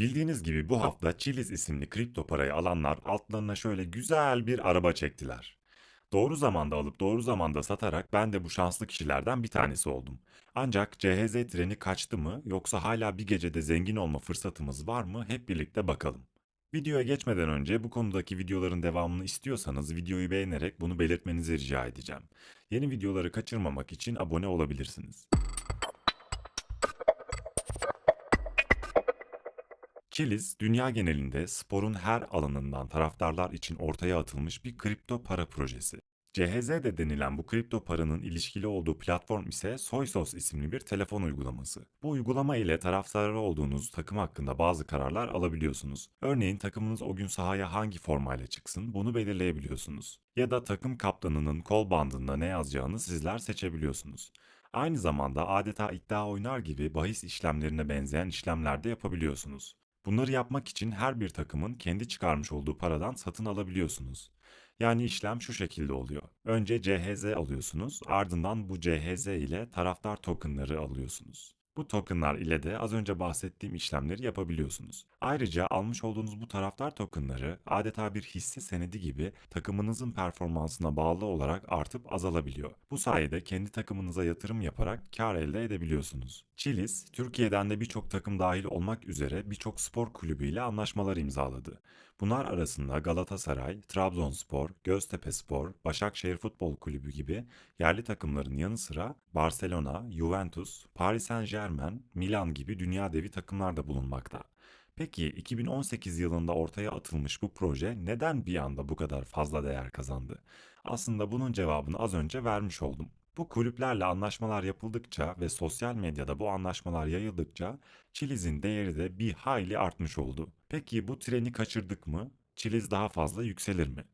Bildiğiniz gibi bu hafta Chiliz isimli kripto parayı alanlar altlarına şöyle güzel bir araba çektiler. Doğru zamanda alıp doğru zamanda satarak ben de bu şanslı kişilerden bir tanesi oldum. Ancak CHZ treni kaçtı mı yoksa hala bir gecede zengin olma fırsatımız var mı hep birlikte bakalım. Videoya geçmeden önce bu konudaki videoların devamını istiyorsanız videoyu beğenerek bunu belirtmenizi rica edeceğim. Yeni videoları kaçırmamak için abone olabilirsiniz. Chiliz, dünya genelinde sporun her alanından taraftarlar için ortaya atılmış bir kripto para projesi. CHZ de denilen bu kripto paranın ilişkili olduğu platform ise Soysos isimli bir telefon uygulaması. Bu uygulama ile taraftarı olduğunuz takım hakkında bazı kararlar alabiliyorsunuz. Örneğin takımınız o gün sahaya hangi formayla çıksın bunu belirleyebiliyorsunuz. Ya da takım kaptanının kol bandında ne yazacağını sizler seçebiliyorsunuz. Aynı zamanda adeta iddia oynar gibi bahis işlemlerine benzeyen işlemler de yapabiliyorsunuz. Bunları yapmak için her bir takımın kendi çıkarmış olduğu paradan satın alabiliyorsunuz. Yani işlem şu şekilde oluyor. Önce CHZ alıyorsunuz, ardından bu CHZ ile taraftar tokenları alıyorsunuz. Bu tokenlar ile de az önce bahsettiğim işlemleri yapabiliyorsunuz. Ayrıca almış olduğunuz bu taraftar tokenları adeta bir hisse senedi gibi takımınızın performansına bağlı olarak artıp azalabiliyor. Bu sayede kendi takımınıza yatırım yaparak kar elde edebiliyorsunuz. Chiliz, Türkiye'den de birçok takım dahil olmak üzere birçok spor kulübüyle anlaşmalar imzaladı. Bunlar arasında Galatasaray, Trabzonspor, Göztepeспor, Başakşehir Futbol Kulübü gibi yerli takımların yanı sıra Barcelona, Juventus, Paris Saint-Germain, Milan gibi dünya devi takımlar da bulunmakta. Peki 2018 yılında ortaya atılmış bu proje neden bir anda bu kadar fazla değer kazandı? Aslında bunun cevabını az önce vermiş oldum. Bu kulüplerle anlaşmalar yapıldıkça ve sosyal medyada bu anlaşmalar yayıldıkça Chiliz'in değeri de bir hayli artmış oldu. Peki bu treni kaçırdık mı? Chiliz daha fazla yükselir mi?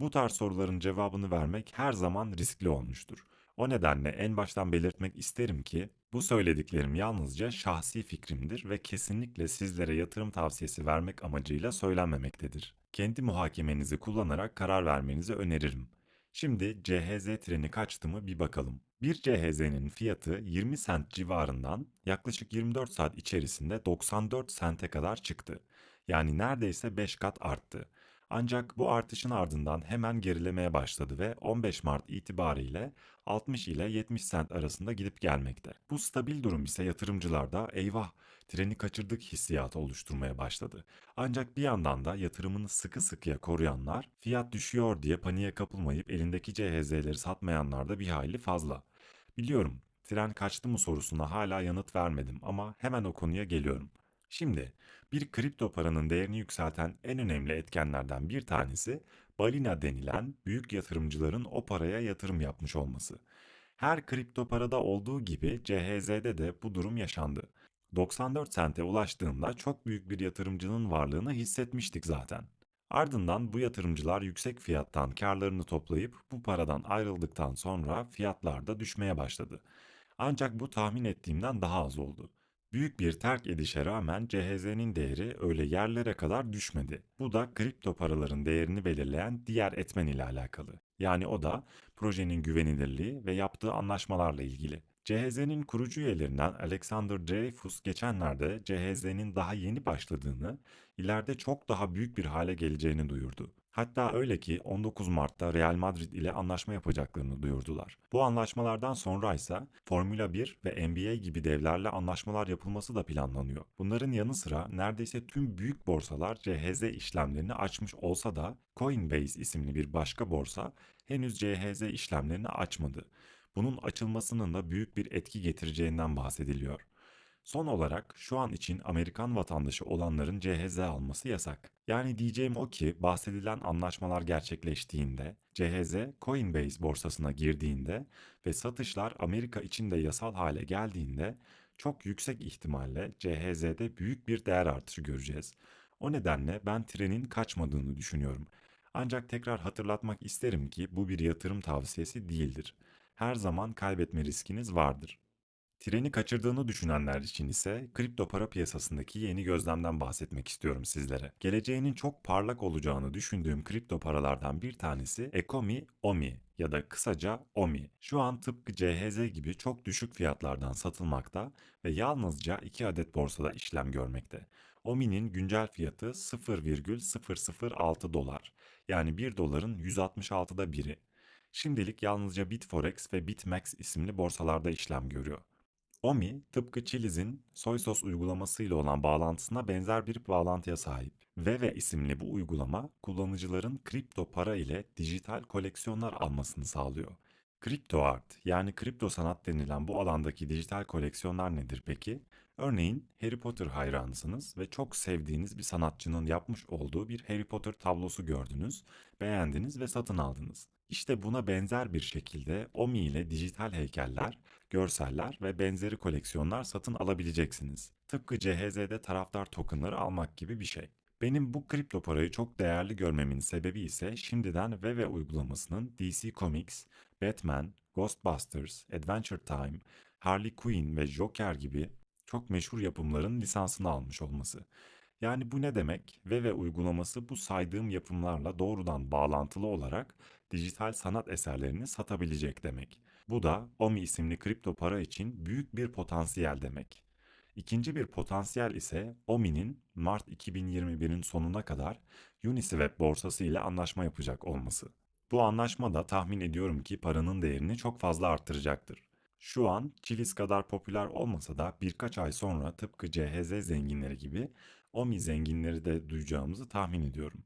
Bu tarz soruların cevabını vermek her zaman riskli olmuştur. O nedenle en baştan belirtmek isterim ki bu söylediklerim yalnızca şahsi fikrimdir ve kesinlikle sizlere yatırım tavsiyesi vermek amacıyla söylenmemektedir. Kendi muhakemenizi kullanarak karar vermenizi öneririm. Şimdi CHZ treni kaçtı mı bir bakalım. Bir CHZ'nin fiyatı 20 sent civarından yaklaşık 24 saat içerisinde 94 sente kadar çıktı. Yani neredeyse 5 kat arttı. Ancak bu artışın ardından hemen gerilemeye başladı ve 15 Mart itibariyle 60 ile 70 sent arasında gidip gelmekte. Bu stabil durum ise yatırımcılarda eyvah treni kaçırdık hissiyatı oluşturmaya başladı. Ancak bir yandan da yatırımını sıkı sıkıya koruyanlar fiyat düşüyor diye paniğe kapılmayıp elindeki CHZ'leri satmayanlar da bir hayli fazla. Biliyorum tren kaçtı mı sorusuna hala yanıt vermedim ama hemen o konuya geliyorum. Şimdi bir kripto paranın değerini yükselten en önemli etkenlerden bir tanesi balina denilen büyük yatırımcıların o paraya yatırım yapmış olması. Her kripto parada olduğu gibi CHZ'de de bu durum yaşandı. 94 sente ulaştığında çok büyük bir yatırımcının varlığını hissetmiştik zaten. Ardından bu yatırımcılar yüksek fiyattan karlarını toplayıp bu paradan ayrıldıktan sonra fiyatlar da düşmeye başladı. Ancak bu tahmin ettiğimden daha az oldu. Büyük bir terk edişe rağmen CHZ'nin değeri öyle yerlere kadar düşmedi. Bu da kripto paraların değerini belirleyen diğer etmen ile alakalı. Yani o da projenin güvenilirliği ve yaptığı anlaşmalarla ilgili. CHZ'nin kurucu üyelerinden Alexander Dreyfus geçenlerde CHZ'nin daha yeni başladığını, ileride çok daha büyük bir hale geleceğini duyurdu. Hatta öyle ki 19 Mart'ta Real Madrid ile anlaşma yapacaklarını duyurdular. Bu anlaşmalardan sonra ise Formula 1 ve NBA gibi devlerle anlaşmalar yapılması da planlanıyor. Bunların yanı sıra neredeyse tüm büyük borsalar CHZ işlemlerini açmış olsa da Coinbase isimli bir başka borsa henüz CHZ işlemlerini açmadı. Bunun açılmasının da büyük bir etki getireceğinden bahsediliyor. Son olarak şu an için Amerikan vatandaşı olanların CHZ alması yasak. Yani diyeceğim o ki bahsedilen anlaşmalar gerçekleştiğinde, CHZ Coinbase borsasına girdiğinde ve satışlar Amerika içinde yasal hale geldiğinde çok yüksek ihtimalle CHZ'de büyük bir değer artışı göreceğiz. O nedenle ben trenin kaçmadığını düşünüyorum. Ancak tekrar hatırlatmak isterim ki bu bir yatırım tavsiyesi değildir. Her zaman kaybetme riskiniz vardır. Treni kaçırdığını düşünenler için ise kripto para piyasasındaki yeni gözlemden bahsetmek istiyorum sizlere. Geleceğinin çok parlak olacağını düşündüğüm kripto paralardan bir tanesi Ekomi Omi ya da kısaca OMI. Şu an tıpkı CHZ gibi çok düşük fiyatlardan satılmakta ve yalnızca 2 adet borsada işlem görmekte. OMI'nin güncel fiyatı 0,006 dolar. Yani 1 doların 166'da biri. Şimdilik yalnızca Bitforex ve Bitmax isimli borsalarda işlem görüyor. OMI, tıpkı Chili's'in soy sos uygulamasıyla olan bağlantısına benzer bir bağlantıya sahip. Veve isimli bu uygulama, kullanıcıların kripto para ile dijital koleksiyonlar almasını sağlıyor. Kripto art yani kripto sanat denilen bu alandaki dijital koleksiyonlar nedir peki? Örneğin Harry Potter hayranısınız ve çok sevdiğiniz bir sanatçının yapmış olduğu bir Harry Potter tablosu gördünüz, beğendiniz ve satın aldınız. İşte buna benzer bir şekilde OMI ile dijital heykeller, görseller ve benzeri koleksiyonlar satın alabileceksiniz. Tıpkı CHZ'de taraftar tokenları almak gibi bir şey. Benim bu kripto parayı çok değerli görmemin sebebi ise şimdiden Veve uygulamasının DC Comics, Batman, Ghostbusters, Adventure Time, Harley Quinn ve Joker gibi çok meşhur yapımların lisansını almış olması. Yani bu ne demek? Veve uygulaması bu saydığım yapımlarla doğrudan bağlantılı olarak dijital sanat eserlerini satabilecek demek. Bu da OMI isimli kripto para için büyük bir potansiyel demek. İkinci bir potansiyel ise OMI'nin Mart 2021'in sonuna kadar Uniswap borsası ile anlaşma yapacak olması. Bu anlaşma da tahmin ediyorum ki paranın değerini çok fazla arttıracaktır. Şu an Chiliz kadar popüler olmasa da birkaç ay sonra tıpkı CHZ zenginleri gibi OMI zenginleri de duyacağımızı tahmin ediyorum.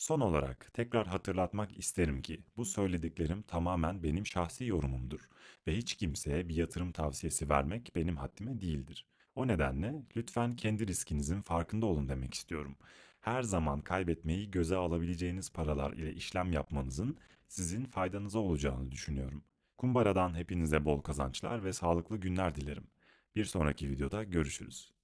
Son olarak tekrar hatırlatmak isterim ki bu söylediklerim tamamen benim şahsi yorumumdur ve hiç kimseye bir yatırım tavsiyesi vermek benim haddime değildir. O nedenle lütfen kendi riskinizin farkında olun demek istiyorum. Her zaman kaybetmeyi göze alabileceğiniz paralar ile işlem yapmanızın sizin faydanıza olacağını düşünüyorum. Kumbara'dan hepinize bol kazançlar ve sağlıklı günler dilerim. Bir sonraki videoda görüşürüz.